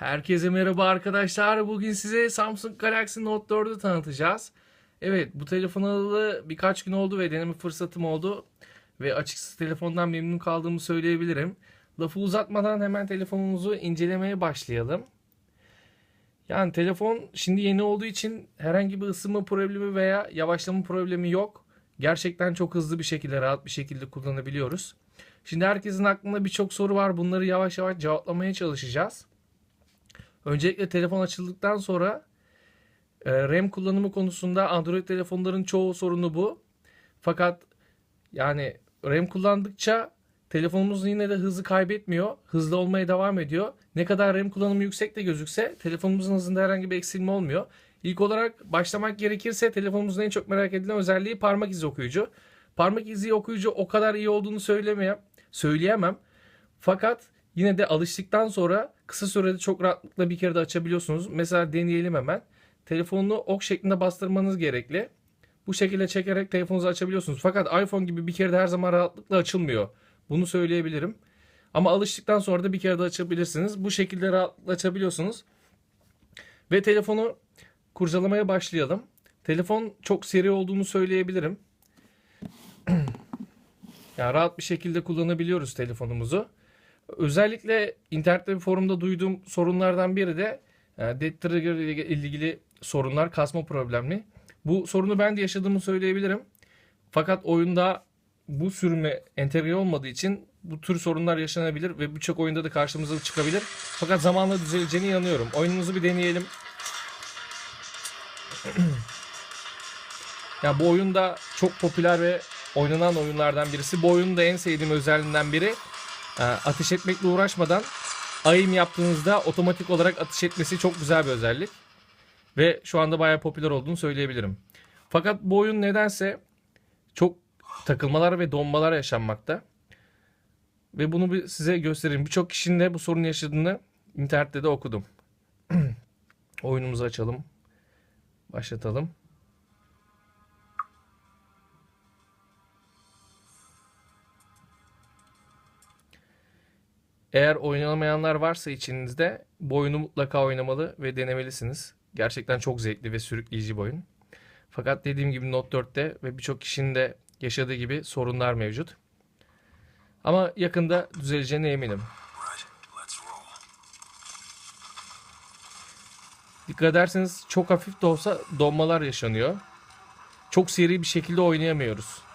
Herkese merhaba arkadaşlar. Bugün size Samsung Galaxy Note 4'ü tanıtacağız. Evet bu telefon alalı birkaç gün oldu ve deneme fırsatım oldu. Ve açıkçası telefondan memnun kaldığımı söyleyebilirim. Lafı uzatmadan hemen telefonumuzu incelemeye başlayalım. Yani telefon şimdi yeni olduğu için herhangi bir ısınma problemi veya yavaşlama problemi yok. Gerçekten çok hızlı bir şekilde, rahat bir şekilde kullanabiliyoruz. Şimdi herkesin aklında birçok soru var. Bunları yavaş yavaş cevaplamaya çalışacağız. Öncelikle telefon açıldıktan sonra e, RAM kullanımı konusunda Android telefonların çoğu sorunu bu. Fakat yani RAM kullandıkça telefonumuz yine de hızı kaybetmiyor. Hızlı olmaya devam ediyor. Ne kadar RAM kullanımı yüksek de gözükse telefonumuzun hızında herhangi bir eksilme olmuyor. İlk olarak başlamak gerekirse telefonumuzun en çok merak edilen özelliği parmak izi okuyucu. Parmak izi okuyucu o kadar iyi olduğunu söylemeye, söyleyemem. Fakat yine de alıştıktan sonra kısa sürede çok rahatlıkla bir kere de açabiliyorsunuz. Mesela deneyelim hemen. Telefonunu ok şeklinde bastırmanız gerekli. Bu şekilde çekerek telefonunuzu açabiliyorsunuz. Fakat iPhone gibi bir kere de her zaman rahatlıkla açılmıyor. Bunu söyleyebilirim. Ama alıştıktan sonra da bir kere de açabilirsiniz. Bu şekilde rahatlıkla açabiliyorsunuz. Ve telefonu kurcalamaya başlayalım. Telefon çok seri olduğunu söyleyebilirim. yani rahat bir şekilde kullanabiliyoruz telefonumuzu. Özellikle internette bir forumda duyduğum sorunlardan biri de e, Dead Trigger ile ilgili sorunlar, kasma problemli. Bu sorunu ben de yaşadığımı söyleyebilirim. Fakat oyunda bu sürümle entegre olmadığı için bu tür sorunlar yaşanabilir ve birçok oyunda da karşımıza çıkabilir. Fakat zamanla düzeleceğine inanıyorum. Oyunumuzu bir deneyelim. ya bu oyunda çok popüler ve oynanan oyunlardan birisi. Bu oyunun da en sevdiğim özelliğinden biri ateş etmekle uğraşmadan aim yaptığınızda otomatik olarak ateş etmesi çok güzel bir özellik. Ve şu anda bayağı popüler olduğunu söyleyebilirim. Fakat bu oyun nedense çok takılmalar ve donmalar yaşanmakta. Ve bunu bir size göstereyim. Birçok kişinin de bu sorunu yaşadığını internette de okudum. Oyunumuzu açalım. Başlatalım. Eğer oynamayanlar varsa içinizde bu oyunu mutlaka oynamalı ve denemelisiniz. Gerçekten çok zevkli ve sürükleyici bir oyun. Fakat dediğim gibi Note 4'te ve birçok kişinin de yaşadığı gibi sorunlar mevcut. Ama yakında düzeleceğine eminim. Dikkat ederseniz çok hafif de olsa donmalar yaşanıyor. Çok seri bir şekilde oynayamıyoruz.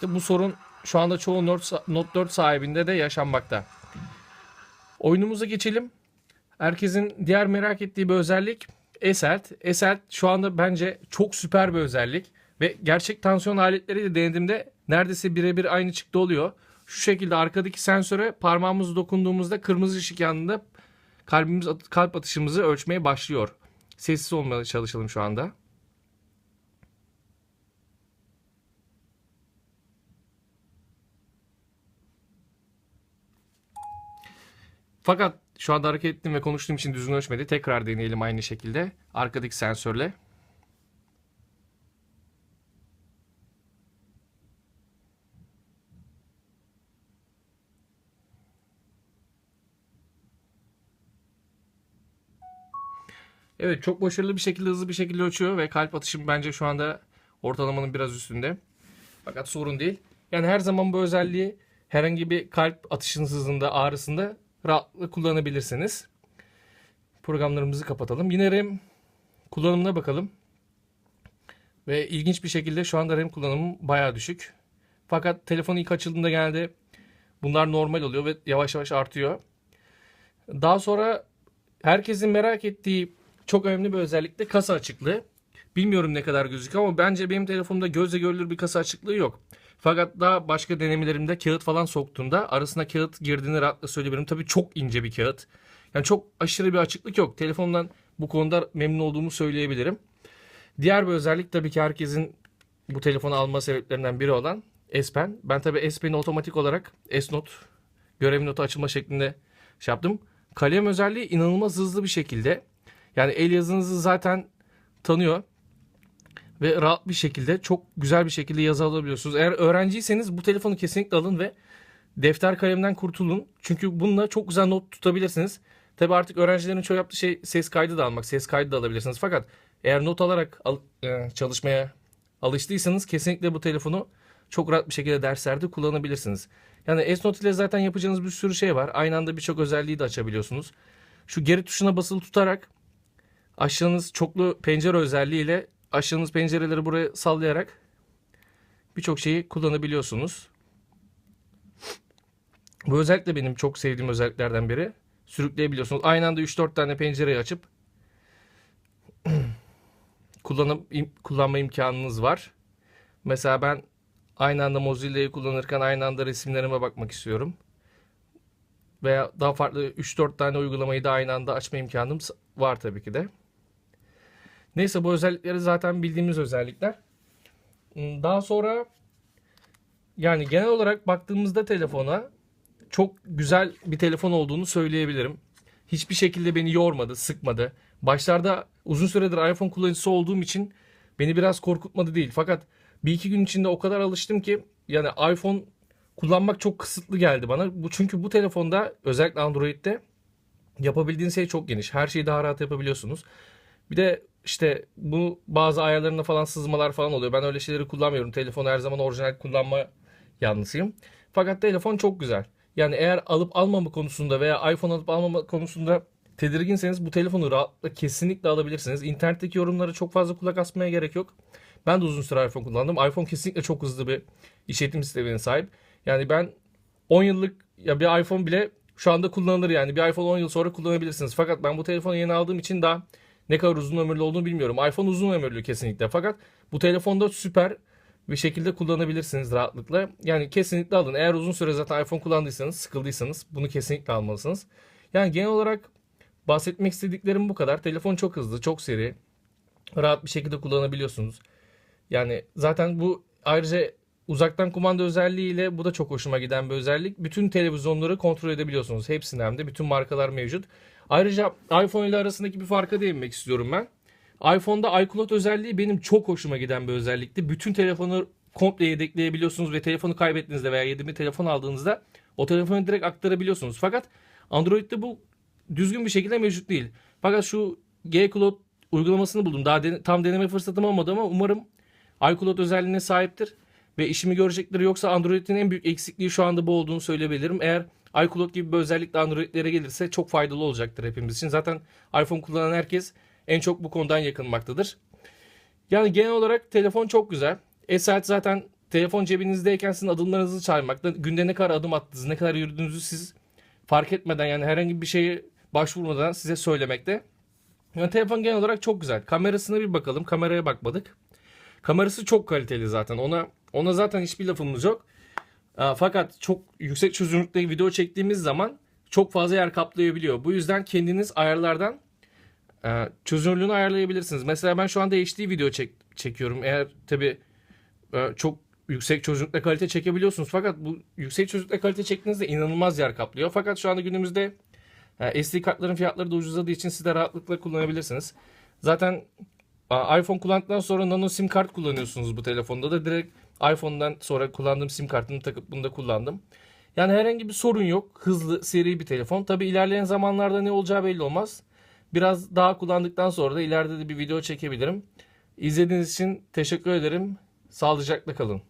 İşte bu sorun şu anda çoğu Note 4 sahibinde de yaşanmakta. Oyunumuza geçelim. Herkesin diğer merak ettiği bir özellik Eselt. Eselt şu anda bence çok süper bir özellik. Ve gerçek tansiyon aletleriyle denediğimde neredeyse birebir aynı çıktı oluyor. Şu şekilde arkadaki sensöre parmağımızı dokunduğumuzda kırmızı ışık yanında kalbimiz kalp atışımızı ölçmeye başlıyor. Sessiz olmaya çalışalım şu anda. Fakat şu anda hareket ettiğim ve konuştuğum için düzgün ölçmedi. Tekrar deneyelim aynı şekilde. Arkadaki sensörle. Evet çok başarılı bir şekilde hızlı bir şekilde ölçüyor ve kalp atışım bence şu anda ortalamanın biraz üstünde. Fakat sorun değil. Yani her zaman bu özelliği herhangi bir kalp atışınız hızında ağrısında rahatlıkla kullanabilirsiniz. Programlarımızı kapatalım. Yine RAM kullanımına bakalım. Ve ilginç bir şekilde şu anda RAM kullanımı bayağı düşük. Fakat telefon ilk açıldığında genelde bunlar normal oluyor ve yavaş yavaş artıyor. Daha sonra herkesin merak ettiği çok önemli bir özellik de kasa açıklığı. Bilmiyorum ne kadar gözüküyor ama bence benim telefonumda gözle görülür bir kasa açıklığı yok. Fakat daha başka denemelerimde kağıt falan soktuğumda arasına kağıt girdiğini rahatla söyleyebilirim. Tabii çok ince bir kağıt. Yani çok aşırı bir açıklık yok. Telefondan bu konuda memnun olduğumu söyleyebilirim. Diğer bir özellik tabii ki herkesin bu telefonu alma sebeplerinden biri olan S Pen. Ben tabii S Pen'i otomatik olarak S Note görev notu açılma şeklinde şey yaptım. Kalem özelliği inanılmaz hızlı bir şekilde. Yani el yazınızı zaten tanıyor ve rahat bir şekilde çok güzel bir şekilde yazı alabiliyorsunuz. Eğer öğrenciyseniz bu telefonu kesinlikle alın ve defter kalemden kurtulun. Çünkü bununla çok güzel not tutabilirsiniz. Tabi artık öğrencilerin çoğu yaptığı şey ses kaydı da almak. Ses kaydı da alabilirsiniz. Fakat eğer not alarak al- e, çalışmaya alıştıysanız kesinlikle bu telefonu çok rahat bir şekilde derslerde kullanabilirsiniz. Yani S-Note ile zaten yapacağınız bir sürü şey var. Aynı anda birçok özelliği de açabiliyorsunuz. Şu geri tuşuna basılı tutarak açtığınız çoklu pencere özelliğiyle açtığınız pencereleri buraya sallayarak birçok şeyi kullanabiliyorsunuz. Bu özellik de benim çok sevdiğim özelliklerden biri. Sürükleyebiliyorsunuz. Aynı anda 3-4 tane pencereyi açıp kullanım, im- kullanma imkanınız var. Mesela ben aynı anda Mozilla'yı kullanırken aynı anda resimlerime bakmak istiyorum. Veya daha farklı 3-4 tane uygulamayı da aynı anda açma imkanım var tabii ki de. Neyse bu özellikleri zaten bildiğimiz özellikler. Hmm, Daha sonra yani genel olarak baktığımızda telefona çok güzel bir telefon olduğunu söyleyebilirim. Hiçbir şekilde beni yormadı, sıkmadı. Başlarda uzun süredir iPhone kullanıcısı olduğum için beni biraz korkutmadı değil. Fakat bir iki gün içinde o kadar alıştım ki yani iPhone kullanmak çok kısıtlı geldi bana. Bu çünkü bu telefonda özellikle Android'de yapabildiğiniz şey çok geniş. Her şeyi daha rahat yapabiliyorsunuz. Bir de işte bu bazı ayarlarında falan sızmalar falan oluyor. Ben öyle şeyleri kullanmıyorum. Telefonu her zaman orijinal kullanma yanlısıyım. Fakat telefon çok güzel. Yani eğer alıp almama konusunda veya iPhone alıp almama konusunda tedirginseniz bu telefonu rahatlıkla kesinlikle alabilirsiniz. İnternetteki yorumlara çok fazla kulak asmaya gerek yok. Ben de uzun süre iPhone kullandım. iPhone kesinlikle çok hızlı bir işletim sistemine sahip. Yani ben 10 yıllık ya bir iPhone bile şu anda kullanılır yani. Bir iPhone 10 yıl sonra kullanabilirsiniz. Fakat ben bu telefonu yeni aldığım için daha ne kadar uzun ömürlü olduğunu bilmiyorum. iPhone uzun ömürlü kesinlikle. Fakat bu telefonda süper bir şekilde kullanabilirsiniz rahatlıkla. Yani kesinlikle alın. Eğer uzun süre zaten iPhone kullandıysanız, sıkıldıysanız bunu kesinlikle almalısınız. Yani genel olarak bahsetmek istediklerim bu kadar. Telefon çok hızlı, çok seri. Rahat bir şekilde kullanabiliyorsunuz. Yani zaten bu ayrıca uzaktan kumanda özelliğiyle bu da çok hoşuma giden bir özellik. Bütün televizyonları kontrol edebiliyorsunuz. Hepsinde hem de bütün markalar mevcut. Ayrıca iPhone ile arasındaki bir farka değinmek istiyorum ben. iPhone'da iCloud özelliği benim çok hoşuma giden bir özellikti. Bütün telefonu komple yedekleyebiliyorsunuz ve telefonu kaybettiğinizde veya yeni bir telefon aldığınızda o telefonu direkt aktarabiliyorsunuz. Fakat Android'de bu düzgün bir şekilde mevcut değil. Fakat şu G-Cloud uygulamasını buldum. Daha dene- tam deneme fırsatım olmadı ama umarım iCloud özelliğine sahiptir ve işimi görecektir. Yoksa Android'in en büyük eksikliği şu anda bu olduğunu söyleyebilirim. Eğer iCloud gibi bir özellik de Android'lere gelirse çok faydalı olacaktır hepimiz için. Zaten iPhone kullanan herkes en çok bu konudan yakınmaktadır. Yani genel olarak telefon çok güzel. E-saat zaten telefon cebinizdeyken sizin adımlarınızı çaymakta. Günde ne kadar adım attınız, ne kadar yürüdüğünüzü siz fark etmeden yani herhangi bir şeye başvurmadan size söylemekte. Yani telefon genel olarak çok güzel. Kamerasına bir bakalım. Kameraya bakmadık. Kamerası çok kaliteli zaten. Ona ona zaten hiçbir lafımız yok. Aa, Fakat çok yüksek çözünürlükte video çektiğimiz zaman çok fazla yer kaplayabiliyor. Bu yüzden kendiniz ayarlardan e, çözünürlüğünü ayarlayabilirsiniz. Mesela ben şu anda HD video çek, çekiyorum. Eğer tabi çok yüksek çözünürlükte kalite çekebiliyorsunuz. Fakat bu yüksek çözünürlükte kalite çektiğinizde inanılmaz yer kaplıyor. Fakat şu anda günümüzde e, SD kartların fiyatları da ucuzladığı için siz de rahatlıkla kullanabilirsiniz. Zaten iPhone kullandıktan sonra nano sim kart kullanıyorsunuz bu telefonda da direkt iPhone'dan sonra kullandığım sim kartını takıp bunu da kullandım. Yani herhangi bir sorun yok. Hızlı, seri bir telefon. Tabi ilerleyen zamanlarda ne olacağı belli olmaz. Biraz daha kullandıktan sonra da ileride de bir video çekebilirim. İzlediğiniz için teşekkür ederim. Sağlıcakla kalın.